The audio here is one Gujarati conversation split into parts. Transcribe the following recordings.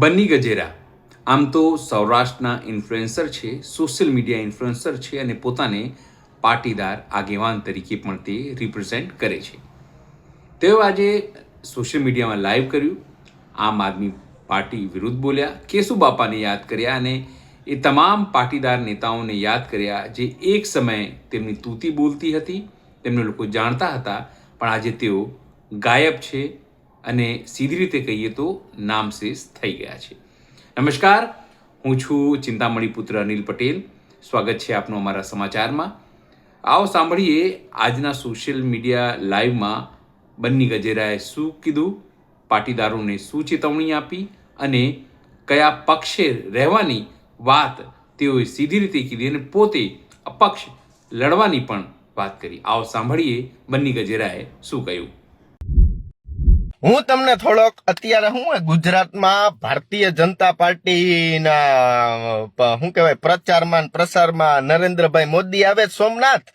બન્ની ગજેરા. આમ તો સૌરાષ્ટ્રના ઇન્ફ્લુએન્સર છે સોશિયલ મીડિયા ઇન્ફ્લુએન્સર છે અને પોતાને પાટીદાર આગેવાન તરીકે પણ તે રિપ્રેઝેન્ટ કરે છે. તેઓ આજે સોશિયલ મીડિયામાં લાઈવ કર્યું. આમ આદમી પાર્ટી વિરુદ્ધ બોલ્યા કેશુબાપાને યાદ કર્યા અને એ તમામ પાટીદાર નેતાઓને યાદ કર્યા જે એક સમયે તેમની તૂતી બોલતી હતી. તેમને લોકો જાણતા હતા, પણ આજે તેઓ ગાયબ છે. અને સીધી રીતે કહીએ તો નામશેષ થઈ ગયા છે. નમસ્કાર, હું છું ચિંતામણી પુત્ર અનિલ પટેલ. સ્વાગત છે આપનું અમારા સમાચારમાં. આવો સાંભળીએ આજના સોશિયલ મીડિયા લાઈવમાં બન્ની ગજેરાએ શું કીધું, પાટીદારોને શું ચેતવણી આપી અને કયા પક્ષે રહેવાની વાત તેઓએ સીધી રીતે કીધી અને પોતે અપક્ષ લડવાની પણ વાત કરી. આવો સાંભળીએ બન્ની ગજેરાએ શું કહ્યું. હું તમને થોડોક અત્યારે હું ગુજરાતમાં ભારતીય જનતા પાર્ટીના શું કહેવાય, પ્રચારમાં પ્રસારમાં નરેન્દ્રભાઈ મોદી આવે, સોમનાથ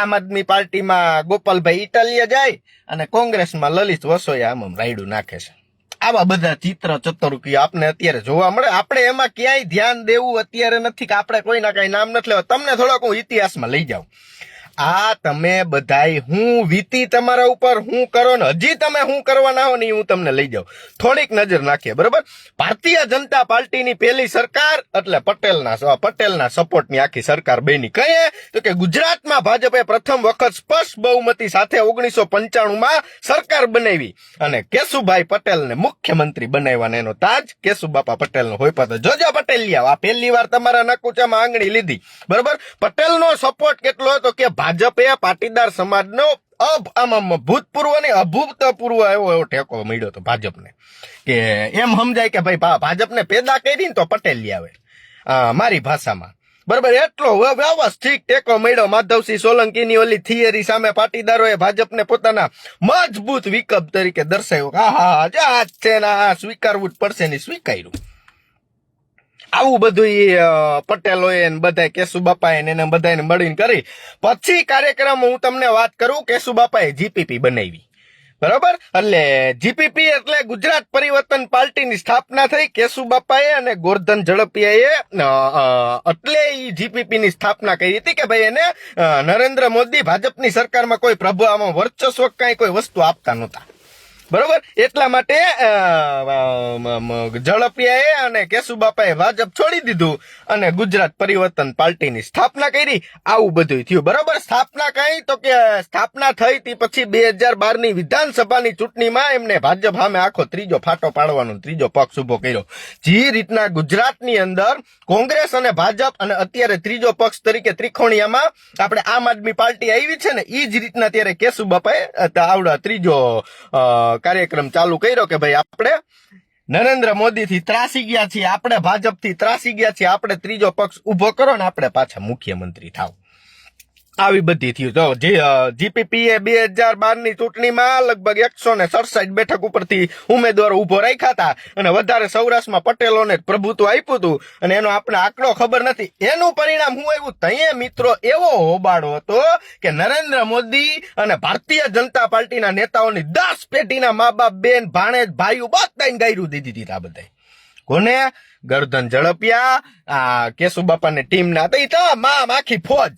આમ આદમી પાર્ટીમાં ગોપાલભાઈ ઇટાલીએ જાય અને કોંગ્રેસમાં લલિત વસોયા આમ રાયડું નાખે છે. આવા બધા ચિત્ર ચતુર્કી આપને અત્યારે જોવા મળે. આપણે એમાં ક્યાંય ધ્યાન દેવું અત્યારે નથી કે આપણે કોઈના કઈ નામ નથી લેવા. તમને થોડોક હું ઇતિહાસમાં લઈ જાઉં. આ તમે બધાય હું વીતી તમારા ઉપર, હું કરો ને હજી તમે હું કરવાના હો ને હું તમને લઈ જાઉં. થોડીક નજર નાખીએ, બરોબર? ભારતીય જનતા પાર્ટીની પહેલી સરકાર, એટલે પટેલના પટેલના સપોર્ટની આખી સરકાર બની. કઈ તો કે ગુજરાતમાં ભાજપે પ્રથમ વખત સ્પષ્ટ બહુમતી સાથે ઓગણીસો પંચાણુંમાં સરકાર બનાવી. અને કેશુભાઈ પટેલને મુખ્યમંત્રી બનાવ્યા એનો તાજ. કેશુબાપા પટેલનો હોય પાતો જોજો પટેલિયા, આ પહેલી વાર તમારા નકુચામાં આંગળી લીધી. બરોબર? પટેલનો સપોર્ટ કેટલો હતો કે ભાજપે પાટીદાર સમાજનો અબ આમ ભૂતપૂર્વ ને અભૂતપૂર્વ એવો એવો ટેકો મળ્યો હતો ભાજપને. કે એમ સમજાય કે ભાઈ ભાજપને પેદા કરી ને તો પટેલ આવે. આ, મારી ભાષામાં. બરાબર એટલો વ્યવસ્થિત ટેકો મળ્યો માધવસિંહ સોલંકીની ઓલી થિયરી સામે પાટીદારોએ ભાજપને પોતાના મજબૂત વિકલ્પ તરીકે દર્શાવ્યો આહા હા જ છે ને આ સ્વીકારવું જ પડશે ને સ્વીકાર્યું. આવું બધું એ પટેલોએ ને બધાય કેશુબાપાએ ને એને બધાને મળીને કરી. પછી કાર્યક્રમ હું તમને વાત કરું, કેશુબાપાએ જીપીપી બનાવી. બરાબર? એટલે જીપીપી એટલે ગુજરાત પરિવર્તન પાર્ટીની સ્થાપના થઈ, કેશુબાપાએ અને ગોરધન ઝડપિયાએ એટલે એ જીપીપીની સ્થાપના કરી હતી કે ભાઈ એને નરેન્દ્ર મોદી ભાજપની સરકારમાં કોઈ પ્રભુ આમાં વર્ચસ્વ કાંઈ કોઈ વસ્તુ આપતા નહોતા. બરોબર? એટલા માટે ઝડપિયાએ અને કેશુબાપાએ ભાજપ છોડી દીધું અને ગુજરાત પરિવર્તન પાર્ટીની સ્થાપના કરી. આવું બધું થયું. બરોબર? સ્થાપના કઈ? તો કે સ્થાપના થઈ તી પછી બે હજાર બારની વિધાનસભાની ચૂંટણીમાં એમને ભાજપ સામે આખો ત્રીજો ફાટો પાડવાનો, ત્રીજો પક્ષ ઊભો કર્યો. જે રીતના ગુજરાતની અંદર કોંગ્રેસ અને ભાજપ અને અત્યારે ત્રીજો પક્ષ તરીકે ત્રિકોણિયામાં આપણે આમ આદમી પાર્ટી આવી છે ને એ જ રીતના ત્યારે કેશુબાપાએ આવડા ત્રીજો કાર્યક્રમ ચાલુ કર્યો કે ભાઈ આપણે નરેન્દ્ર મોદી થી ત્રાસી ગયા છીએ, આપણે ભાજપથી ત્રાસી ગયા છીએ, આપણે ત્રીજો પક્ષ ઊભો કરો ને આપણે પાછા મુખ્યમંત્રી થાવ. આવી બધી થયું. તો જે જીપીપી બે હજાર બારની ચૂંટણીમાં લગભગ એકસો ને સડસઠ બેઠક ઉપરથી ઉમેદવારો ઊભો રાખ્યા હતા. અને વધારે સૌરાષ્ટ્રમાં પટેલોને પ્રભુત્વ આપ્યું હતું. અને એનો આપણે આંકડો ખબર નથી. એનું પરિણામ હું આવ્યું તઈએ મિત્રો એવો હોબાળો હતો કે નરેન્દ્ર મોદી અને ભારતીય જનતા પાર્ટીના નેતાઓની દસ પેઢીના મા બાપ બેન, ભાણેજ, ભાઈઓ બધાને ગાયરું દીધી દીધા બધા કોને? ગરદન ઝડપિયા, આ કેશુબાપાની ટીમના તો તમામ આખી ફોજ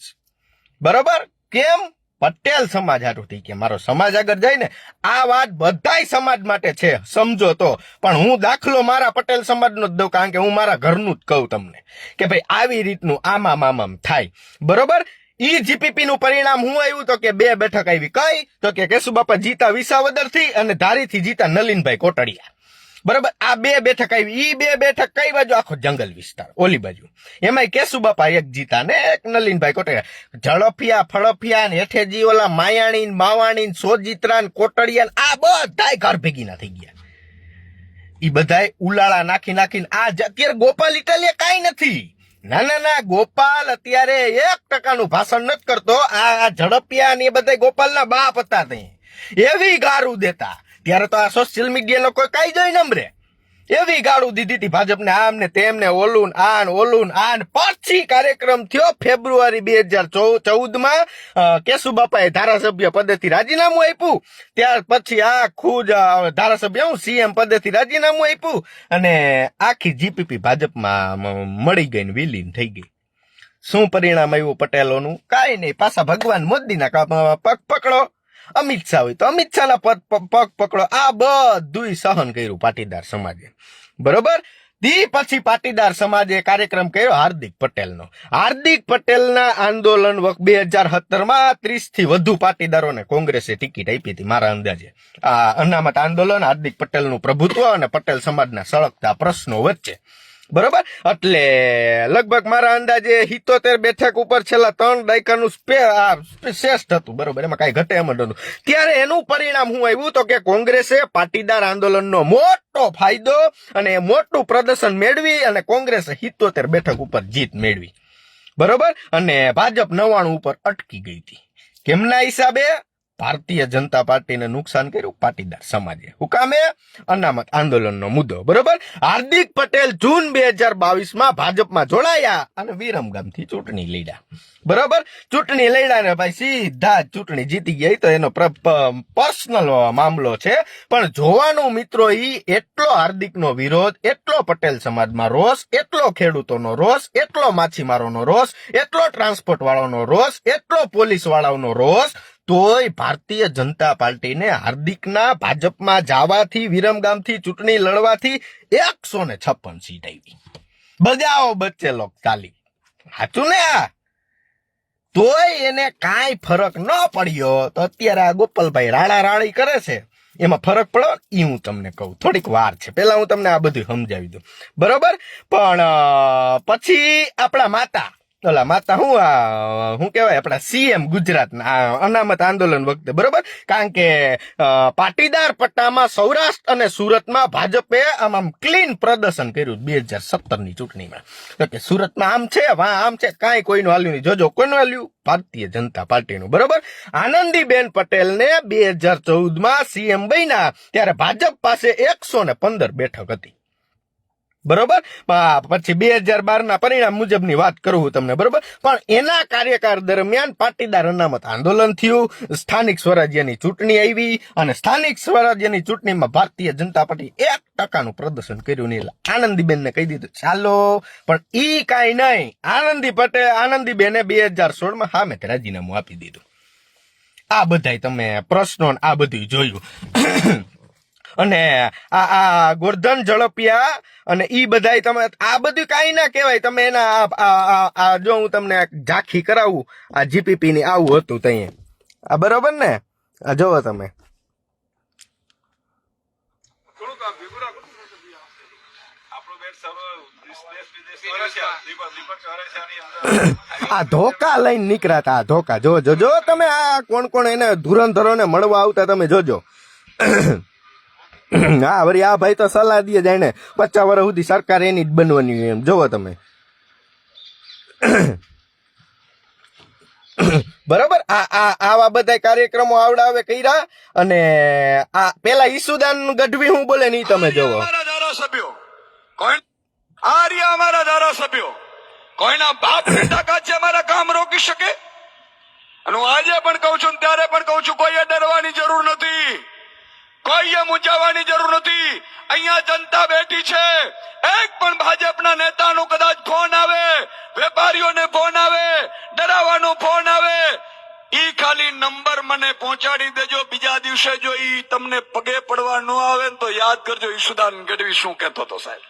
બરોબર? કેમ? પટેલ સમાજ હારું થઈ કે મારો સમાજ આગળ જાય ને આ વાત બધાય સમાજ માટે છે, સમજો તો. પણ હું દાખલો મારા પટેલ સમાજનો જ દઉં, કારણ કે હું મારા ઘરનું જ કહું તમને. કે ભાઈ, આવી રીતનું આમામ આમામ થાય. બરોબર? ઈ જીપીપી નું પરિણામ હું આવ્યું તો કે બે બેઠક આવી. કઈ? તો કે કેશુબાપા જીતા વિસાવદરથી અને ધારીથી જીતા નલિનભાઈ કોટડિયા. બરાબર? આ બે બેઠક આવી. ઈ બે બેઠક કઈ બાજુ? આખો જંગલ વિસ્તાર, ઓલી બાજુ. એમાં કેશુબાપા એક જીતા ને એક નલિનભાઈ કોટડિયા ઝડપિયા ફળફિયા ને હેઠેજી ઓલા માયાણી ને માવાણી ને સોજિત્રા ને કોટડિયા ને આ બધાય ઘર ભેગીના થઈ ગયા. ઈ બધાય ઉલાળા નાખી નાખીને આ અત્યારે ગોપાલ ઇટાલિયા કાંઈ નથી. ના ના ના, ગોપાલ અત્યારે એક ટકાનું ભાષણ નથી કરતો. આ ઝડપિયા ને એ બધા ગોપાલના બાપ હતા તે એવી ગારું દેતા. ત્યારે તો આ સોશિયલ મીડિયાનો કોઈ કઈ જોઈ નંબરે. એવી ગાળું દીધી હતી ભાજપને આમ ને તેમ ને ઓલું આન ઓલું આન. આ પછી કાર્યક્રમ થયો ફેબ્રુઆરી બે હજાર ચૌદમાં કેશુબાપાએ ધારાસભ્ય પદેથી રાજીનામું આપ્યું. ત્યાર પછી આખું જ ધારાસભ્ય, હું સીએમ પદેથી રાજીનામું આપ્યું. અને આખી જીપીપી ભાજપમાં મળી ગઈ ને વિલીન થઈ ગઈ. શું પરિણામ આવ્યું પટેલોનું? કાંઈ નહીં, પાછા ભગવાન મોદીના પગ પકડો. અમિત શાહ હોય તો અમિત શાહના પગ પકડો. આ બધું સહન કર્યું પાટીદાર સમાજે. બરોબર? દી પછી પાટીદાર સમાજે કાર્યક્રમ કર્યો હાર્દિક પટેલનો. હાર્દિક પટેલના આંદોલન વખત બે હજાર સત્તરમાં ત્રીસથી વધુ પાટીદારોને કોંગ્રેસે ટિકિટ આપી હતી મારા અંદાજે. આ અનામત આંદોલન હાર્દિક પટેલનું પ્રભુત્વ અને પટેલ સમાજના સળગતા પ્રશ્નો વચ્ચે. બરોબર? એટલે લગભગ મારા અંદાજે હિતોતેર બેઠક ઉપર છેલ્લા ત્રણ દાયકાનું સ્પે શ્રેષ્ઠ હતું. બરોબર? એમાં કાંઈ ઘટે એમ જ ત્યારે એનું પરિણામ હું આવ્યું તો કે કોંગ્રેસે પાટીદાર આંદોલનનો મોટો ફાયદો અને મોટું પ્રદર્શન મેળવી અને કોંગ્રેસે હિતોતેર બેઠક ઉપર જીત મેળવી. બરોબર? અને ભાજપ નવાણું ઉપર અટકી ગઈ હતી. કેમના હિસાબે? ભારતીય જનતા પાર્ટીને નુકસાન કર્યું, પાટીદાર સમાજે. હુકામે અનામત આંદોલનનો મુદ્દો, બરોબર? હાર્દિક પટેલ જૂન બે હજાર બાવીસમાં ભાજપમાં જોડાયા અને વિરમગામથી ચૂંટણી લડ્યા. બરોબર? ચૂંટણી લડ્યા ને ભાઈ સીધા ચૂંટણી જીતી ગઈ. તો એનો પર્સનલ મામલો છે. પણ જોવાનું મિત્રો ઈ, એટલો હાર્દિકનો વિરોધ, એટલો પટેલ સમાજમાં રોષ, એટલો ખેડૂતોનો રોષ, એટલો માછીમારોનો રોષ, એટલો ટ્રાન્સપોર્ટ વાળાનો રોષ, એટલો પોલીસ વાળાનો રોષ તોય ભારતીય જનતા પાર્ટીને હાર્દિકના ભાજપમાં જવાથી, વિરમગામથી ચૂંટણી લડવાથી એકસો ને છપ્પન સીટ આવી. બજાવો બચ્ચે લોક ચાલી સાચું ને તોય એને કાંઈ ફરક ન પડ્યો તો અત્યારે આ ગોપાલભાઈ રાણા રાણી કરે છે. એમાં ફરક પડો? એ હું તમને કહું. થોડીક વાર છે. પેલા હું તમને આ બધું સમજાવી દઉં. બરોબર? પણ પછી આપણા માતા ઓલા માતા હું આ શું કહેવાય આપણા સીએમ ગુજરાતના અનામત આંદોલન વખતે, બરોબર? કારણ કે પાટીદાર પટ્ટામાં સૌરાષ્ટ્ર અને સુરતમાં ભાજપે આમ આમ ક્લીન પ્રદર્શન કર્યું બે હજાર સત્તરની ચૂંટણીમાં. તો કે સુરતમાં આમ છે, વા આમ છે, કાંઈ કોઈનું હાલ્યું નહીં. જોજો કોઈનું હાલ્યું? ભારતીય જનતા પાર્ટીનું, બરોબર? આનંદીબેન પટેલને બે હજાર ચૌદમાં સીએમ બન્યા, ત્યારે ભાજપ પાસે એકસો ને પંદર બેઠક હતી. બરોબર? પછી બે હજાર બાર ના પરિણામ મુજબની વાત કરું હું તમને, બરોબર? પણ એના કાર્યકાળ દરમિયાન પાટીદાર અનામત આંદોલન થયું, સ્થાનિક સ્વરાજ્યની ચૂંટણી આવી અને સ્થાનિક સ્વરાજ્યની ચૂંટણીમાં ભારતીય જનતા પાર્ટી એક ટકાનું પ્રદર્શન કર્યું નહીં એટલે આનંદીબેનને કહી દીધું, ચાલો. પણ ઈ કાંઈ નહીં, આનંદી પટેલ, આનંદીબેને બે હજાર સોળમાં સામે રાજીનામું આપી દીધું. આ બધાય તમે પ્રશ્નો આ બધું જોયું. અને આ આ ગોરધન ઝડપિયા અને ઈ બધાય તમે આ બધું કાંઈ ના કહેવાય. તમે એના આ- જો હું તમને ઝાંખી કરાવું, આ જીપીપી ની આવું હતું તઈએ. આ બરોબર ને? આ જોવો તમે. આ ધોકા લઈને નીકળ્યા આ ધોકા. જો જો જો તમે આ કોણ કોણ એને ધુરંધરો ને મળવા આવતા તમે જોજો. હા વળી આ ભાઈ તો સલાહ દે જાણે. પચાસ વર્ષ સુધી સરકાર એની જ બનવાની હોય એમ. જોવો તમે. બરાબર? આ આ આવા બધા કાર્યક્રમો આવડાવે કર્યા અને આ પેલા ઈસુદાન ગઢવી હું બોલે નહીં તમે જોવો. ધારાસભ્યો? આ રહ્યા અમારા ધારાસભ્યો? કોઈના બાપ તાકાત છે અમારા કામ રોકી શકે? અને હું આજે પણ કહું છું ત્યારે પણ કહું છું કોઈએ ડરવાની જરૂર નથી. કોઈએ મૂંઝાવાની જરૂર નથી. અહીંયા જનતા બેઠી છે. એક પણ ભાજપના નેતાનો કદાચ ફોન આવે વેપારીઓને ફોન આવે ડરાવાનો ફોન આવે. ઈ ખાલી નંબર મને પહોંચાડી દેજો બીજા દિવસે જો ઈ તમને પગે પડવા ન આવે તો યાદ કરજો ઈશુદાન ગઢવી શું કહેતો હતો સાહેબ?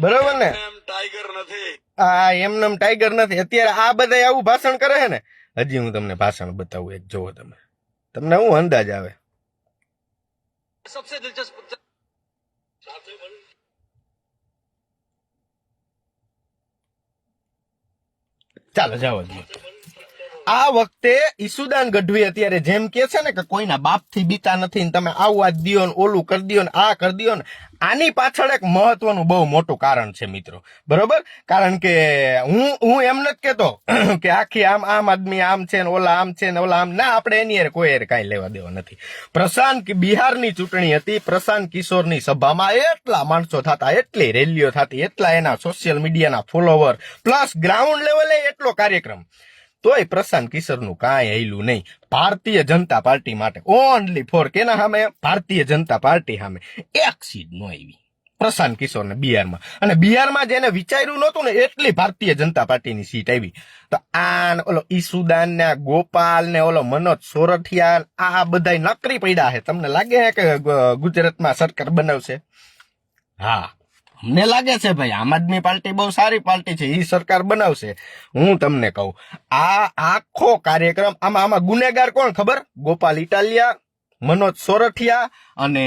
બરોબર ને? એમ ટાઈગર નથી. આ એમનેમ ટાઈગર નથી. અત્યારે આ બધા આવું ભાષણ કરે છે ને? હજી હું તમને ભાષણ બતાવું એક જોવો તમે. તમને હું અંદાજ આવે? सबसे दिलचस्प ચાલો જાઓ દો આ વખતે ઈસુદાન ગઢવી અત્યારે જેમ કે છે ને કે કોઈના બાપથી બીતા નથી ને તમે આવું આ દિયો ને ઓલું કરી દો ને આ કરી દો ને, આની પાછળ એક મહત્વનું બહુ મોટું કારણ છે મિત્રો. બરોબર? કારણ કે હું હું એમ નથી કેતો કે આખી આમ આમ આદમી આમ છે ને ઓલા આમ છે ને ઓલા આમ, ના, આપણે એની હારે કોઈ હારે કાંઈ લેવા દેવા નથી. પ્રશાંત બિહારની ચૂંટણી હતી, પ્રશાંત કિશોરની સભામાં એટલા માણસો થતા, એટલી રેલીઓ થતી, એટલા એના સોશિયલ મીડિયાના ફોલોવર પ્લસ ગ્રાઉન્ડ લેવલે એટલો કાર્યક્રમ. તોય પ્રશાંત કિશોરનું કાંઈ હેલું નહીં. ભારતીય જનતા પાર્ટી માટે ઓનલી ફોર કેના સામે, ભારતીય જનતા પાર્ટી સામે એક સીટ નો આવી. પ્રશાંત કિશોરને બિહારમાં. અને બિહારમાં જેને વિચાર્યું નહોતું ને એટલી ભારતીય જનતા પાર્ટીની સીટ આવી. તો આ ઓલો ઈસુદાન ને ગોપાલ ને, ઓલો મનોજ સોરઠિયા આ બધા નકરી પડ્યા છે. તમને લાગે કે ગુજરાતમાં સરકાર બનાવશે? હા. અમને લાગે છે ભાઈ, આમ આદમી પાર્ટી બહુ સારી પાર્ટી છે એ સરકાર બનાવશે. હું તમને કહું, આ આખો કાર્યક્રમ, આમાં આમાં ગુનેગાર કોણ ખબર? ગોપાલ ઇટાલિયા, મનોજ સોરઠિયા અને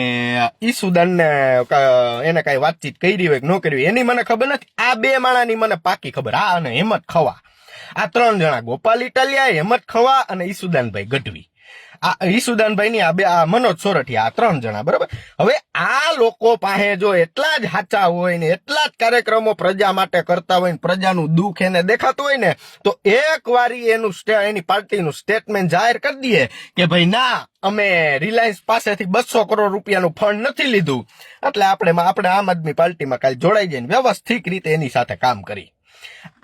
ઈસુદાન ને એને કઈ વાતચીત કરી હોય કે ન કરી હોય, એની મને ખબર નથી. આ બે માણાની મને પાકી ખબર હા અને હેમત ખવા. આ ત્રણ જણા, ગોપાલ ઇટાલિયા હેમત ખવા અને ઈસુદાનભાઈ ગઢવી. આ ઈસુદાનભાઈ ની આ બે આ મનોજ સોરઠિયા આ ત્રણ જણા, બરોબર? હવે આ લોકો પાસે જો એટલા જ હાચા હોય ને એટલા જ કાર્યક્રમો પ્રજા માટે કરતા હોય ને પ્રજાનું દુઃખ એને દેખાતું હોય ને, તો એક વારી એનું એની પાર્ટીનું સ્ટેટમેન્ટ જાહેર કરી દઈએ કે ભાઈ, ના, અમે રિલાયન્સ પાસેથી બસો કરોડ રૂપિયાનું ફંડ નથી લીધું. એટલે આપણે આપણે આમ આદમી પાર્ટીમાં કાલે જોડાઈ જઈને વ્યવસ્થિત રીતે એની સાથે કામ કરી.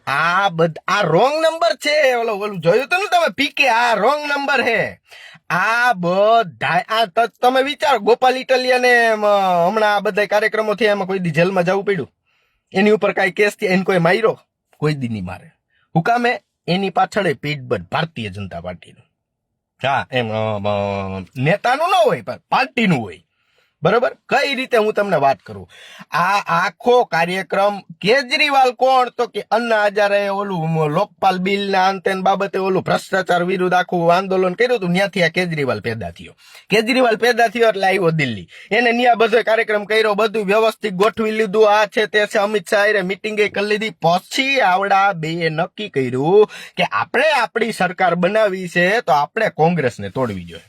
આ બધ આ રોંગ નંબર છે, ઓલો ઓલું જોયું તો ને તમે? પીકે આ રોંગ નંબર હે. આ બધા આ તમે વિચારો, ગોપાલ ઇટલિયાને હમણાં આ બધા કાર્યક્રમો થયા એમાં કોઈ દી જેલમાં જવું પડ્યું. એની ઉપર કાંઈ કેસ થયા, એને કોઈ માર્યો? કોઈ દી નહીં મારે. હુકામે એની પાછળ પીઠબદ ભારતીય જનતા પાર્ટીનું. હા, એમ નેતાનું ન હોય, પણ પાર્ટીનું હોય. બરોબર? કઈ રીતે હું તમને વાત કરું? આ આખો કાર્યક્રમ કેજરીવાલ કોણ? તો કે અન્ના હજારે ઓલું લોકપાલ બિલ ના અંતે બાબતે ઓલું ભ્રષ્ટાચાર વિરુદ્ધ આખું આંદોલન કર્યું હતું, ત્યાંથી આ કેજરીવાલ પેદા થયો. કેજરીવાલ પેદા થયો એટલે આવ્યો દિલ્હી. એને ન્યા બધો કાર્યક્રમ કર્યો, બધું વ્યવસ્થિત ગોઠવી લીધું, આ છે તે છે, અમિત શાહ મિટિંગે કરી લીધી. પછી આવડા બે નક્કી કર્યું કે આપણે આપણી સરકાર બનાવી છે, તો આપણે કોંગ્રેસને તોડવી જોઈએ.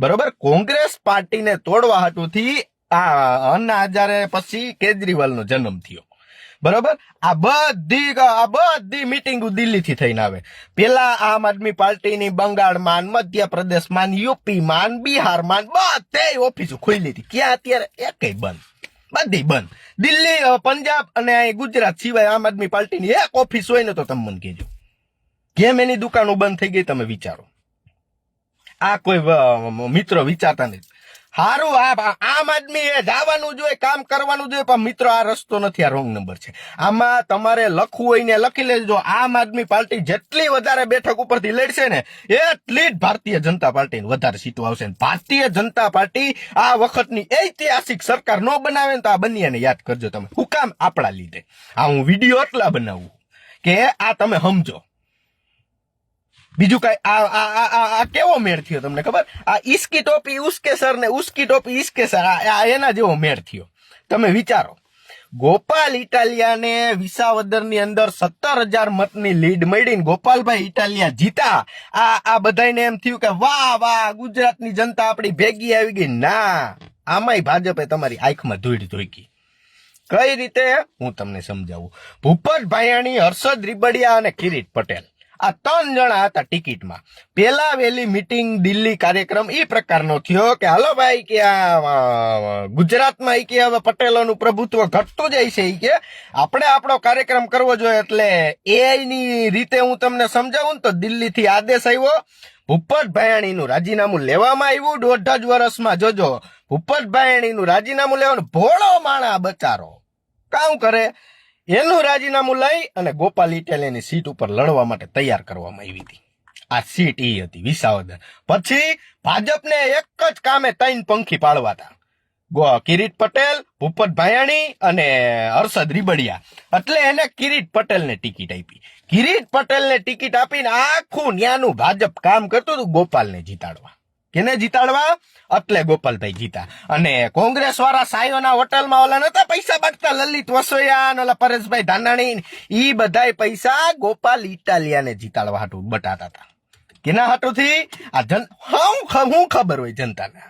બરોબર? કોંગ્રેસ પાર્ટીને તોડવા હાટુથી આ અન્ના હજારે પછી કેજરીવાલનો જન્મ થયો. બરોબર? આ બધી આ બધી મિટિંગો દિલ્હીથી થઈને આવે. પેલા આમ આદમી પાર્ટીની બંગાળમાં, મધ્યપ્રદેશમાં, યુપીમાં, બિહારમાં બધે ઓફિસો ખુલી હતી ક્યાં અત્યારે? એકય બંધ. બધી બંધ. દિલ્હી પંજાબ અને ગુજરાત સિવાય આમ આદમી પાર્ટીની એક ઓફિસ હોય ને તો તમે મને કહેજો. કેમ એની દુકાનો બંધ થઈ ગઈ તમે વિચારો. આ કોઈ મિત્રો વિચારતા નથી હારું, આ આમ આદમી એ જવાનું જોઈએ, કામ કરવાનું જોઈએ, પણ મિત્રો, આ રસ્તો નથી, આ રોંગ નંબર છે. આમાં તમારે લખવું હોય ને લખી લેજો. આમ આદમી પાર્ટી જેટલી વધારે બેઠક ઉપરથી લડશે ને, એટલી જ ભારતીય જનતા પાર્ટી વધારે સીટો આવશે ભારતીય જનતા પાર્ટી આ વખતની ઐતિહાસિક સરકાર ન બનાવે ને તો આ બંનેને યાદ કરજો તમે. હું કામ આપણા લીધે. આ હું વીડિયો એટલા બનાવું કે આ તમે સમજો. બીજું કઈ આ આ આ કેવો મેળ થયો તમને ખબર? આ ઈસકી ટોપી ઉસકે સર ને ઉસકી ટોપી ઈસકે સર. આ એના જેવો મેળ થયો. તમે વિચારો. ગોપાલ ઇટાલિયાને વિસાવદરની અંદર સત્તર હજાર મતની લીડ મળીને ગોપાલભાઈ ઇટાલિયા જીતા. આ આ બધાને એમ થયું કે વાહ વાહ, ગુજરાતની જનતા આપણી ભેગી આવી ગઈ. ના, આમાંય ભાજપે તમારી આંખમાં ધૂળ ધોઈકી. કઈ રીતે? હું તમને સમજાવું. ભૂપત ભાયાણી હર્ષદ રીબડિયા અને કિરીટ પટેલ. આ ત્રણ જણા હતા ટિકિટમાં. પેલા વેલી મીટિંગ દિલ્હી કાર્યક્રમ એ પ્રકારનો થયો કે, હાલો ભાઈ, કે આ ગુજરાતમાં એ કે હવે પટેલોનું પ્રભુત્વ ઘટતું જાય છે એ કે, આપણે આપણો કાર્યક્રમ કરવો જોઈએ. એટલે એઆઈની રીતે હું તમને સમજાવું ને તો દિલ્હીથી આદેશ આવ્યો ભૂપત ભાયાણીનું રાજીનામું લેવામાં આવ્યું દોઢ જ વર્ષમાં જોજો. ભૂપત ભાયાણીનું રાજીનામું લેવાનું. ભોળો માણા બચારો. કામ કરે? એનું રાજીનામું લઈ અને ગોપાલ ઇટાલિયાની સીટ ઉપર લડવા માટે તૈયાર કરવામાં આવી હતી. આ સીટ એ હતી વિસાવદર. પછી ભાજપને એક જ કામે ત્રણ પંખી પાડવા હતા. કિરીટ પટેલ, ભૂપત ભાયાણી અને હર્ષદ રીબડિયા. એટલે એને કિરીટ પટેલને ટિકિટ આપી. કિરીટ પટેલને ટિકિટ આપીને આખું ન્યાનું ભાજપ કામ કરતું હતું ગોપાલને જીતાડવા. કેને જીતાડવા? એટલે ગોપાલભાઈ જીતા. અને કોંગ્રેસ વાળા સાયોના હોટલમાં ઓલા નતા પૈસા બાટતા લલિત વસોયા ઓલા પરેશભાઈ ધાનાણી ઈ બધાય પૈસા ગોપાલ ઇટાલિયાને જીતાડવા હાટું બટાતા હતા કેના હાટુથી? આ જન હું હું ખબર હોય જનતાને.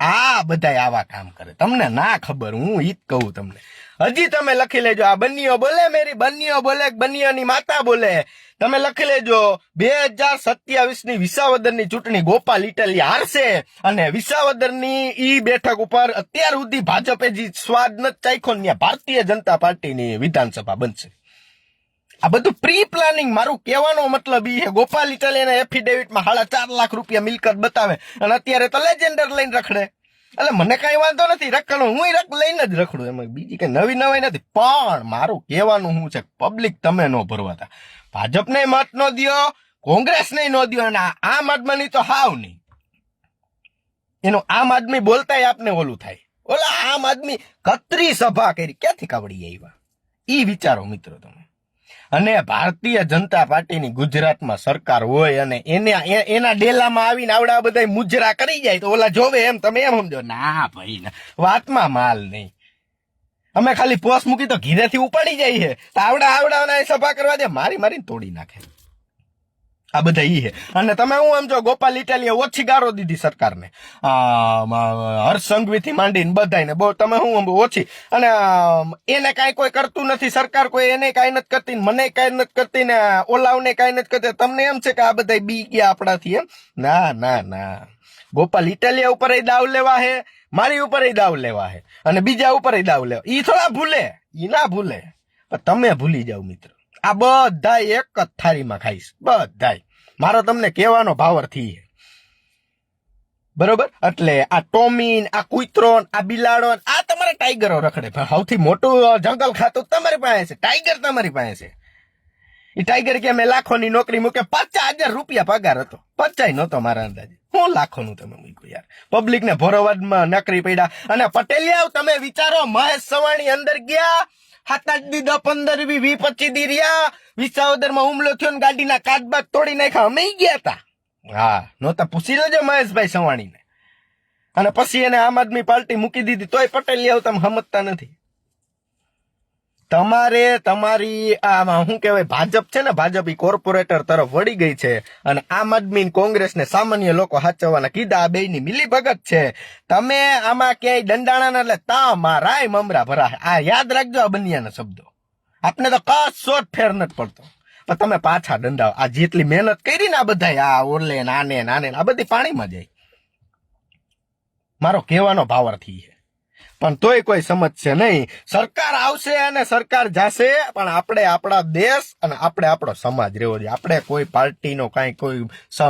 આ બધાય આવા કામ કરે. તમને ના ખબર, હું ઈ જ કહું તમને. હજી તમે લખી લેજો, આ બન્નીઓ બોલે, મેરી બન્નીઓ બોલે બન્નીઓની માતા બોલે. તમે લખી લેજો, બે હજાર સત્યાવીસની વિસાવદરની ચૂંટણી ગોપાલ ઇટલી હારશે અને વિસાવદરની ઈ બેઠક ઉપર અત્યાર સુધી ભાજપે જે સ્વાદ ન ચાખ્યો ને ભારતીય જનતા પાર્ટીની વિધાનસભા બનશે. આ બધું પ્રી પ્લાનિંગ મારું કહેવાનો મતલબ ઈ છે, ગોપાલ ઇટાલિયાના એફિડેવિટમાં સાડા ચાર લાખ રૂપિયા મિલકત બતાવે અને અત્યારે તો લેજેન્ડર લઈને રખડે. એટલે મને કઈ વાંધો નથી રખડું હું રખ, લઈને જ રખડું. એમાં બીજી કઈ નવી નવાઈ નથી. પણ મારું કહેવાનું શું છે પબ્લિક તમે ન ભરવાતા. ભાજપને મત નો દ્યો, કોંગ્રેસને નો દ્યો, અને આમ આદમીની તો હાવ નહીં. એનો આમ આદમી બોલતાય આપને ઓલું થાય. ઓલા આમ આદમી કતરી સભા કરી. ક્યાંથી કાવડી આવ્યા? ઈ વિચારો મિત્રો તમે. અને ભારતીય જનતા પાર્ટીની ગુજરાતમાં સરકાર હોય અને એને એના ડેલામાં આવીને આવડા બધા મુજરા કરી જાય તો ઓલા જોવે એમ, તમે એમ સમજો, ના ભાઈ, ના, વાતમાં માલ નહીં. અમે ખાલી પોસ મૂકી તો ઘીરેથી ઉપાડી જાય છે. આવડા આવડાના સભા કરવા દે, મારી મારીને તોડી નાખે. આ બધા ઈ છે. અને તમે હું એમ જો ગોપાલ ઇટાલીએ ઓછી ગારો દીધી સરકારને. આ, હર્ષ સંઘવીથી માંડીને બધાને બહુ તમે હું આમ ઓછી. અને એને કાંઈ કોઈ કરતું નથી. સરકાર કોઈ એને કાંઈ નથી કરતી મને કાંઈ નથી કરતી ને ઓલાવને કાંઈ નથી કરતી. તમને એમ છે કે આ બધા બી ગયા આપણાથી એમ? ના ના ના. ગોપાલ ઇટાલિયા ઉપર દાવ લેવા હે મારી ઉપર દાવ લેવા હે. અને બીજા ઉપર દાવ લેવા. ઈ થોડા ભૂલે. ઈ ના ભૂલે. તમે ભૂલી જાવ મિત્રો. આ બધા એક જ થાળીમાં ખાઈશ. બધાય. મારો તમને કહેવાનો ભાવરથી બરોબર? એટલે આ ટોમીન, આ કુતરોન, આ બિલાડો આ તમારે ટાઈગરો રખડે. સૌથી મોટું જંગલ ખાતું તમારી પાસે છે. ટાઈગર તમારી પાસે છે. એ ટાઈગર કે મેં લાખોની નોકરી મૂકે પચાસ હજાર રૂપિયા પગાર હતો. પચાય નહોતો મારા અંદાજે. હું લાખોનું તમે મૂક્યું યાર. પબ્લિક ને ભરોવાદમાં નકરી પડ્યા. અને પટેલિયા તમે વિચારો, મહેશ સવાણી અંદર ગયા આઠ દી પંદર વી વી પચીસ દી રહ્યા. વિસાવદર હુમલો થયો ને ગાડીના કાચબાગ તોડી નાખ્યા. અમે ગયા હતા હા, નહોતા પૂછી લેજો મહેશભાઈ સવાણીને. અને પછી એને આમ આદમી પાર્ટી મૂકી દીધી. તોય પટેલિયા તમે સમજતા નથી. તમારે તમારી આમાં શું કહેવાય, ભાજપ છે ને, ભાજપ ઈ કોર્પોરેટર તરફ વળી ગઈ છે અને આમ આદમી કોંગ્રેસને સામાન્ય લોકો હાચવવાના કીધા આ બે ની મિલી ભગત છે. તમે આમાં ક્યાંય દંડાણા એટલે તા મારાય મમરા ભરા. આ યાદ રાખજો આ બન્યાના શબ્દો. આપને તો કશો જ ફેર નથી પડતો. પણ તમે પાછા દંડાવો. આ જેટલી મહેનત કરી ને આ બધા આ ઓરલે નાને આને આ બધી પાણીમાં જાય. મારો કહેવાનો ભાવાર્થી છે. પણ તોય કોઈ સમજશે નહીં. સરકાર આવશે અને સરકાર જશે, પણ આપણે આપણા દેશ અને આપણે આપણો સમાજ રહેવો જોઈએ. આપણે કોઈ પાર્ટીનો કાંઈ કોઈ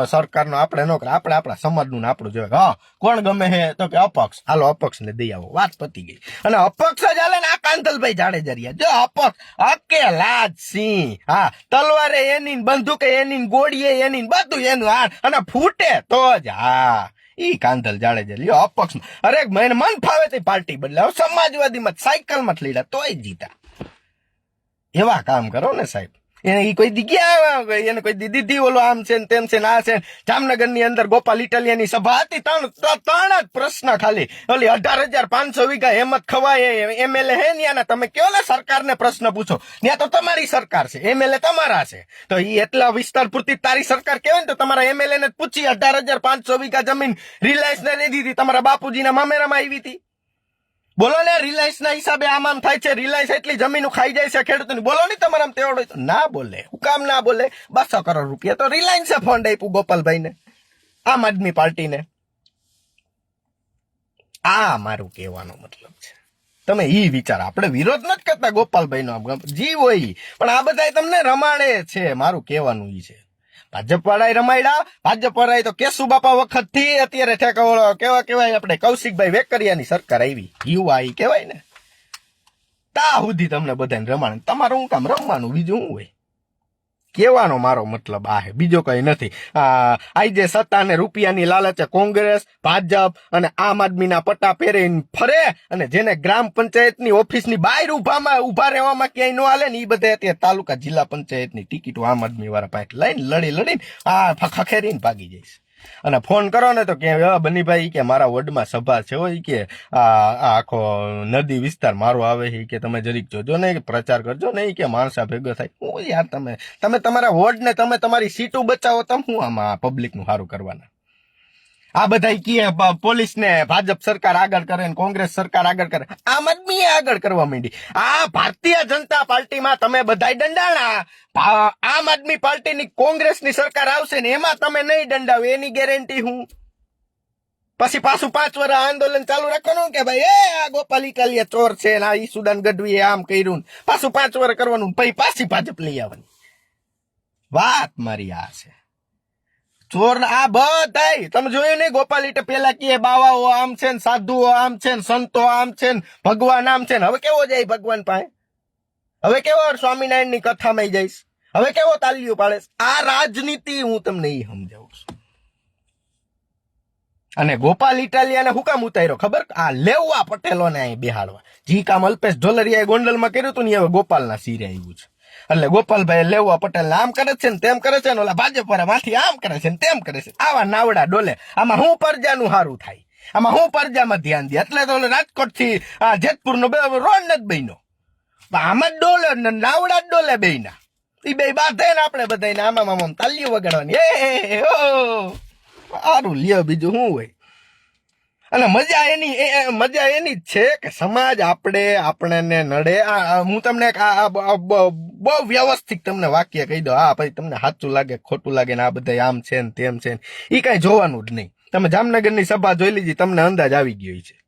સરકારનો આપણે ન કરે આપણે આપણા સમાજનું આપણું જોઈએ. હા, કોણ ગમે છે તો કે અપક્ષ. હાલો અપક્ષ ને દઈ આવો. વાત પતી ગઈ. અને અપક્ષ જ હાલે ને આ કાંતલભાઈ જાડેજા રહ્યા જો અપક્ષ અકેલા લાજ સિંહ. હા, તલવારે એની બંદૂકે એની ગોળીએ એની બધું એનું હા અને ફૂટે તો જ. હા. ઈ કાંધલ જાડેજા લ્યો, અપક્ષ અરે, મને મન ફાવે તે પાર્ટી બદલાવ સમાજવાદીમાં સમાજવાદી મત સાયકલ મત લીધા તોય જીતા. એવા કામ કરો ને સાહેબ. એને ઈ કોઈ દીગી આવ્યા એને કોઈ દી દીધી ઓલો આમ છે ને તેમ છે ને આ છે જામનગર જામનગરની અંદર ગોપાલ ઇટાલિયાની સભા હતી, ત્રણ ત્રણ જ પ્રશ્ન ખાલી. ઓલી અઢાર હજાર પાંચસો વીઘા હેમત ખવાય એમએલએ હે ને તમે કયો ને સરકારને પ્રશ્ન પૂછો? ત્યાં તો તમારી સરકાર છે એમએલએ તમારા છે. તો ઈ એટલા વિસ્તાર પૂરતી તારી સરકાર કહેવાય ને તો તમારા એમએલએ ને પૂછી, અઢાર હજાર પાંચસો વીઘા જમીન રિલાયન્સ ને દીધી, તમારા બાપુજીના મામેરામાં આવી હતી બોલો ને રિલાયન્સ ના હિસાબે આમ થાય છે, રિલાયન્સ એટલી જમીન ખાઈ જાય છે ખેડૂતોની. બોલો ને તમારા તેવડો ના બોલે, હું કામ ના બોલે. બસો કરોડ રૂપિયા તો રિલાયન્સે ફંડ આપ્યું ગોપાલભાઈ ને આમ આદમી પાર્ટીને. આ મારું કહેવાનો મતલબ છે. તમે ઈ વિચાર, આપણે વિરોધ નથી કરતા ગોપાલભાઈ નો જીવ હોય પણ આ બધા તમને રમાડે છે, મારું કહેવાનું ઈ છે. ભાજપ વાળાએ રમાડ્યા ભાજપ વાળાએ તો કેશુ બાપા વખતથી અત્યારે ઠેકાવડો કેવા કેવાય આપણે કૌશિકભાઈ વેકરિયાની સરકાર આવી. યુવા એ કહેવાય ને તા સુધી તમને બધાને રમાણ તમારું હું કામ રમવાનું, બીજું શું હોય? કહેવાનો મારો મતલબ આ હે બીજો કઈ નથી. આઈ જે સત્તા અને રૂપિયાની લાલચે કોંગ્રેસ, ભાજપ અને આમ આદમીના પટ્ટા પહેરીને ફરે અને જેને ગ્રામ પંચાયતની ઓફિસની બહાર ઉભામાં, ઊભા રહેવામાં ક્યાંય ન હાલે ને એ બધા અત્યારે તાલુકા જિલ્લા પંચાયતની ટિકિટો આમ આદમી વાળા પાસે લઈને લડી લડીને આ ખખેરીને ભાગી જઈશ અને ફોન કરો ને તો કે "અ, બનીભાઈ કે મારા વોર્ડમાં સભા છે હોય કે આ આખો નદી વિસ્તાર મારો આવે છે કે તમે જરીક જોજો ને પ્રચાર કરજો ને કે માણસા ભેગો થાય. હું યાર તમે તમે તમારા વોર્ડ ને તમે તમારી સીટો બચાવો તમે હું આમાં પબ્લિકનું સારું કરવાના? આ બધા કીએ પોલીસ ને ભાજપ સરકાર આગળ કરે ને કોંગ્રેસ સરકાર આગળ કરે. આમ આદમી આગળ કરવા માંડી. આ ભારતીય જનતા પાર્ટીમાં તમે બધા દંડાણા. આમ આદમી પાર્ટીની કોંગ્રેસની સરકાર આવશે ને એમાં તમે નહીં દંડાવો, એની ગેરંટી હું. પછી પાછું પાંચ વર્ષ આંદોલન ચાલુ રાખવાનું કે ભાઈ, એ, આ ગોપાલ ઇટાલિયા ચોર છે ને આ ઈસુદાન ગઢવીએ આમ કર્યું પાછું પાંચ વર્ષ કરવાનું પછી પાછી ભાજપ લઈ આવવાની. વાત મારી આ છે. ચોર આ બધાય. તમે જોયું નહીં? ગોપાલ ઇટે પેલા કે બાવાઓ આમ છે ને, સાધુઓ આમ છે ને, સંતો આમ છે ને, ભગવાન આમ છે ને. હવે કેવો જાય ભગવાન પાસે? હવે કેવો સ્વામિનારાયણની કથામાં જઈશ? હવે કેવો તાલીઓ પાડે આ રાજનીતિ હું તમને એ સમજાવું છું. અને ગોપાલ ઇટાલિયાને હું કામ ઉતાર્યો, ખબર? આ લેવા પટેલોને અહીં બિહાડવા. જી કામ અલ્પેશ ઢોલરિયાએ ગોંડલમાં કર્યું હતું ને હવે ગોપાલના સિરે આવ્યું છે. એટલે ગોપાલભાઈ લેવા પટેલ આમ કરે છે ને તેમ કરે છે ને ઓલા ભાજપ વાળા માંથી આમ કરે છે ને તેમ કરે છે. આવા નાવડા ડોલે. આમાં હું પરજાનું સારું થાય? આમાં હું પરજામાં ધ્યાન દે? એટલે તો રાજકોટથી જેતપુર નો રોડ નથી બન્યો. આમાં જ ડોલે નાવડા જ ડોલે બેયના. એ બે બાધે ને આપણે બધાને આમાં આમાં તાલીઓ વગાડવાની. એ ઓ. સારું લ્યો બીજું શું હોય? અને મજા એની, એ- મજા એની જ છે કે સમાજ આપણે, આપણને નડે. આ- આ, હું તમને આ- આ આ બહુ વ્યવસ્થિત તમને વાક્ય કહી દો હા ભાઈ તમને સાચું લાગે, ખોટું લાગે ને આ બધા આમ છે ને તેમ છે ને. એ કાંઈ જોવાનું જ નહીં. તમે જામનગરની સભા જોઈ લીધી, તમને અંદાજ આવી ગયો છે.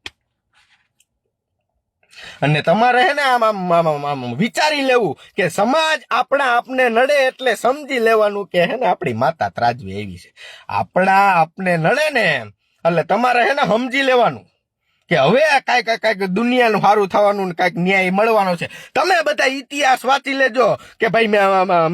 અને તમારે હે ને આમ આમ વિચારી લેવું કે સમાજ આપણા આપને નડે એટલે સમજી લેવાનું કે હે ને આપણી માતા ત્રાજવી એવી છે. આપણા આપને નડે ને એટલે તમારે હે ને સમજી લેવાનું કે હવે કાંઈક કાંઈક દુનિયાનું સારું થવાનું ને કાંઈક ન્યાય મળવાનો છે. તમે બધા ઇતિહાસ વાંચી લેજો કે ભાઈ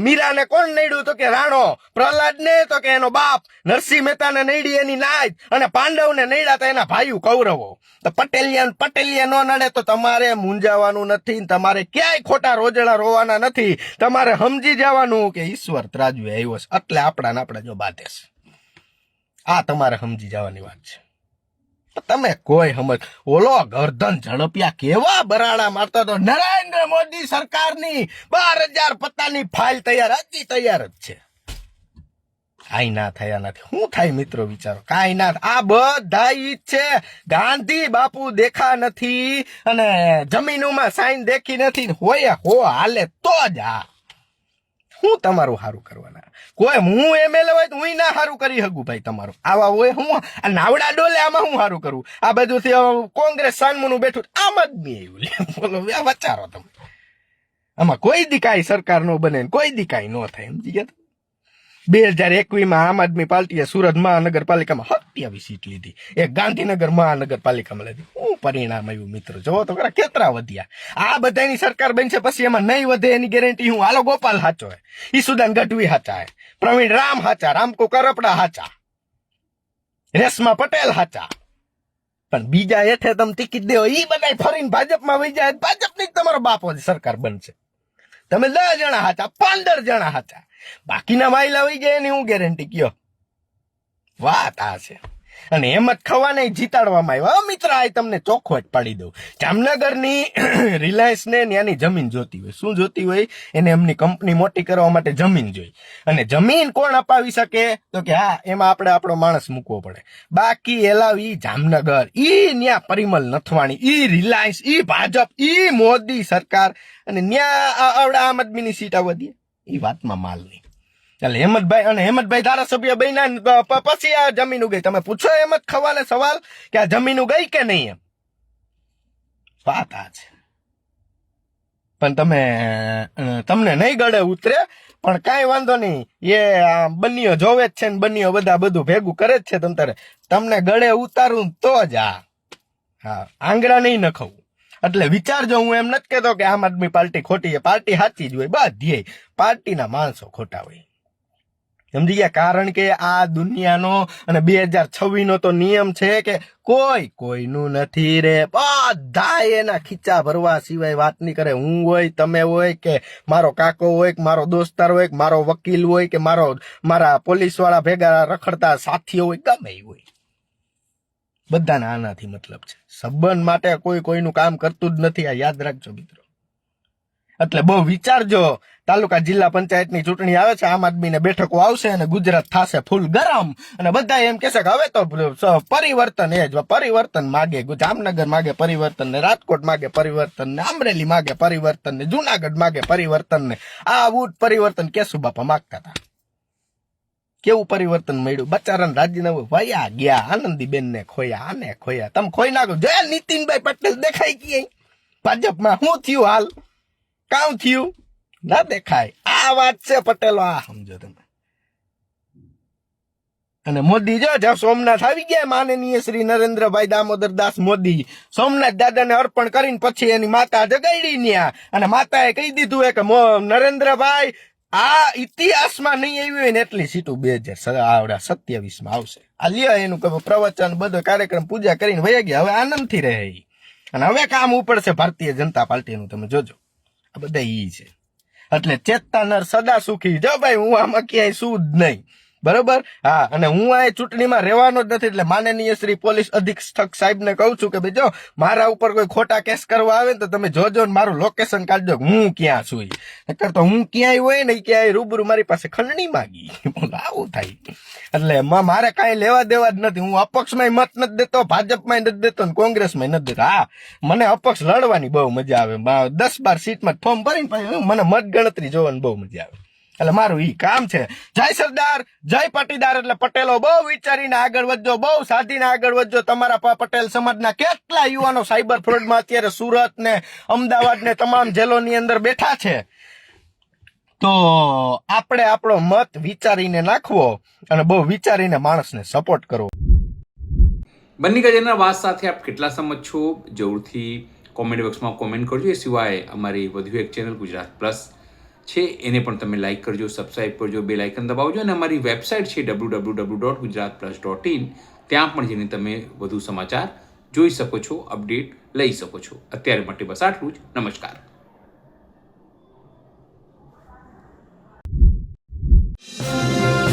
મીરાને કોણ નડ્યું તો કે રાણો પ્રહલાદ ને તો કે એનો બાપ, નરસિંહ મહેતાને નડી એની નાય અને પાંડવને નડ્યા તો એના ભાઈઓ કૌરવો. તો પટેલિયા પટેલિયા ન નડે તો તમારે મૂંઝાવાનું નથી તમારે ક્યાંય ખોટા રોજડા રોવાના નથી. તમારે સમજી જવાનું કે ઈશ્વર ત્રાજવે આવ્યો છે. એટલે આપણા ને જો બાધે છે. આ તમારે સમજી જવાની વાત છે. તમે કોઈ સમજ, ઓલો ગરદન ઝડપિયા કેવા બરાડા મારતા તો નરેન્દ્ર મોદી સરકારની બાર હજાર પત્તાની ફાઇલ તૈયાર, હજી તૈયાર જ છે. કાંઈ ના થયા નથી. શું થાય મિત્રો વિચારો? કાંઈ ના આ બધા ઈ છે. ગાંધી બાપુ દેખા નથી અને જમીનોમાં સાઈન દેખી નથી હોય હો હાલે તો જ આ. હું તમારું સારું કરવાના? કોઈ હું એમએલએ હોય તો હું ના સારું કરી શકું ભાઈ તમારું. આવા હોય હું, આ નાવડા ડોલે આમાં હું સારું કરું? આ બધું કોંગ્રેસ સાનમુનું બેઠું આમ નહીં આવ્યું. બોલો વચારો તમે. આમાં કોઈ દી સરકાર નો બને કોઈ દી ન થાય, સમજી ગયા? બે હજાર એકવીસમાં આમ આદમી પાર્ટીએ સુરત મહાનગરપાલિકામાં સત્યાવીસ સીટ લીધી. એ ગાંધીનગર મહાનગરપાલિકામાં લીધી. શું પરિણામ આવ્યું, મિત્રો? જોવો તો ખરા, કેટલા વધ્યા. આ બધાની સરકાર બનશે, પછી એમાં નહીં વધે એની ગેરંટી હું હાલો, ગોપાલ સાચો હે. ઈસુદાન ગઢવી સાચા હે. પ્રવીણ રામ હાચા, રામકો કરપડા હાચા, રેશમા પટેલ હાચા. પણ બીજા હેઠે તમે ટિકિટ દેવો એ બધા ફરીને ભાજપમાં વહી જાય, ભાજપની તમારો બાપો સરકાર બનશે. તમે દસ જણા હાચા, પંદર જણા હાચા. બાકીના માયલા વહી જાય એની હું ગેરંટી કયો. વાત આ છે. અને એમ જ ખવાને જીતાડવામાં આવ્યા. મિત્ર, આ તમને ચોખ્ખો જ પાડી દઉં. જામનગરની રિલાયન્સ ને ત્યાંની જમીન જોતી હોય. શું જોતી હોય? એને એમની કંપની મોટી કરવા માટે જમીન જોઈ. અને જમીન કોણ અપાવી શકે? તો કે, હા, એમાં આપણે આપણો માણસ મૂકવો પડે. બાકી એલાવી જામનગર. ઈ ન્યા પરિમલ નથવાણી, ઈ રિલાયન્સ, ઈ ભાજપ, ઈ મોદી સરકાર. અને ન્યા આવડા આમ આદમીની સીટ આવવા દે. ઈ વાતમાં માલ નહીં. એટલે હેમંતભાઈ અને હેમંતભાઈ ધારાસભ્ય બન્યા પછી આ જમીન ગઈ તમે પૂછો હેમંત ખવાને સવાલ કે આ જમીન ગઈ કે નહીં એમ? વાત આ છે. પણ તમે તમને નહીં ગળે ઉતરે, પણ કાંઈ વાંધો નહીં. એ આ બનીઓ જોવે જ છે ને બન્યો બધા બધું ભેગું કરે જ છે તમ તારે. તમને ગળે ઉતારું તો જ આ. હા, આંગળા નહીં નખવું. એટલે વિચારજો હું એમ નથી કહેતો કે આમ આદમી પાર્ટી ખોટી છે. પાર્ટી સાચી જ હોય બધી પાર્ટીના માણસો ખોટા હોય. સમજી ગયા? કારણ કે આ દુનિયાનો અને બે હજાર છવ્વીસનો તો નિયમ છે કે કોઈ, કોઈનું નથી રે. બધા એના ખીચા ભરવા સિવાય વાત નહીં કરે. હું હોય, તમે હોય કે મારો કાકો હોય કે મારો દોસ્તાર હોય કે મારો વકીલ હોય કે મારો, મારા પોલીસવાળા ભેગા રખડતા સાથીઓ હોય, ગમે હોય. બધાને આનાથી મતલબ છે. સંબંધ માટે કોઈ, કોઈનું કામ કરતું જ નથી. આ યાદ રાખજો મિત્રો. એટલે બહુ વિચારજો. તાલુકા જિલ્લા પંચાયતની ચૂંટણી આવે છે, આમ આદમીને બેઠકો આવશે અને ગુજરાત થશે ફૂલ ગરમ. અને બધા એમ કહેશે કે હવે તો પરિવર્તન એ જ પરિવર્તન માગે જામનગર માગે પરિવર્તન ને, રાજકોટ માગે પરિવર્તન ને, અમરેલી માગે પરિવર્તન ને, જુનાગઢ માગે પરિવર્તન ને. આવું પરિવર્તન કેશુ બાપા માગતા હતા કેવું પરિવર્તન મળ્યું? બચારાને રાજીનામું વયા ગયા, આનંદીબેન ને ખોયા, આને ખોયા. તમે ખોઈ નાખો. જોયા નીતિનભાઈ પટેલ દેખાય ક્યાંય? ભાજપમાં શું થયું હાલ? કામ થયું? ના દેખાય. આ વાત છે પટેલો, આ સમજો તમે. અને મોદી જો જ્યાં સોમનાથ આવી ગયા માનનીય શ્રી નરેન્દ્રભાઈ દામોદર દાસ મોદી સોમનાથ દાદાને અર્પણ કરીને પછી એની માતા જગાડી ન્યા. અને માતાએ કહી દીધું કે નરેન્દ્રભાઈ, આ ઇતિહાસમાં નહીં આવી હોય ને એટલી સીટું બે હજાર આવડા સત્યાવીસમાં આવશે. આ લ્યો એનું કે પ્રવચન, બધો કાર્યક્રમ પૂજા કરીને વયા ગયા. હવે આનંદથી રહે અને હવે કામ ઉપડશે ભારતીય જનતા પાર્ટીનું, તમે જોજો. આ બધા ઈ છે. એટલે ચેતતા નર સદા સુખી. જો ભાઈ હું આમાં ક્યાંય શું જ નહીં. બરોબર? હા, અને હું આ ચૂંટણીમાં રહેવાનો જ નથી એટલે માનનીય શ્રી પોલીસ અધિક્ષક સાહેબને કહું છું કે ભાઈ જો મારા ઉપર કોઈ ખોટા કેસ કરવા આવે ને તો તમે જોજો ને મારું લોકેશન કાઢજો હું ક્યાં છું. નકર તો હું ક્યાંય હોય ને ક્યાંય રૂબરૂ મારી પાસે ખંડણી માગી. આવું થાય. એટલે મારે કાંઈ લેવા દેવા જ નથી. હું અપક્ષમાં મત નથી દેતો ભાજપમાં નથી દેતો ને કોંગ્રેસમાં નથી દેતો. હા, મને અપક્ષ લડવાની બહુ મજા આવે. દસ બાર સીટમાં ફોર્મ ભરીને મને મત ગણતરી જોવાની બહુ મજા આવે. એટલે મારું ઈ કામ છે. જય સરદાર, જય પાટીદાર એટલે પટેલો બહુ વિચારીને આગળ વધજો, બહુ સાધીને આગળ વધજો. તમારા પટેલ સમાજના કેટલા યુવાનો સાયબર ફ્રોડમાં અત્યારે સુરત ને અમદાવાદ ને તમામ જેલોની અંદર બેઠા છે. તો આપણે આપણો મત વિચારીને નાખવો અને બહુ વિચારીને માણસને સપોર્ટ કરવો. બંને ગજેના વાત સાથે આપ કેટલા સમજ છો? જરૂરથી કોમેન્ટ બોક્સમાં કોમેન્ટ કરજો. એ સિવાય અમારી વધુ એક ચેનલ ગુજરાત પ્લસ છે, એને પણ તમે લાઇક કરજો સબસ્ક્રાઇબ કરજો બે લાઇકન દબાવજો અને અમારી વેબસાઇટ છે W W W dot Gujarat plus dot in ત્યાં પણ જઈને તમે વધુ સમાચાર જોઈ શકો છો અપડેટ લઈ શકો છો અત્યારે માટે બસ આટલું જ નમસ્કાર Thank you.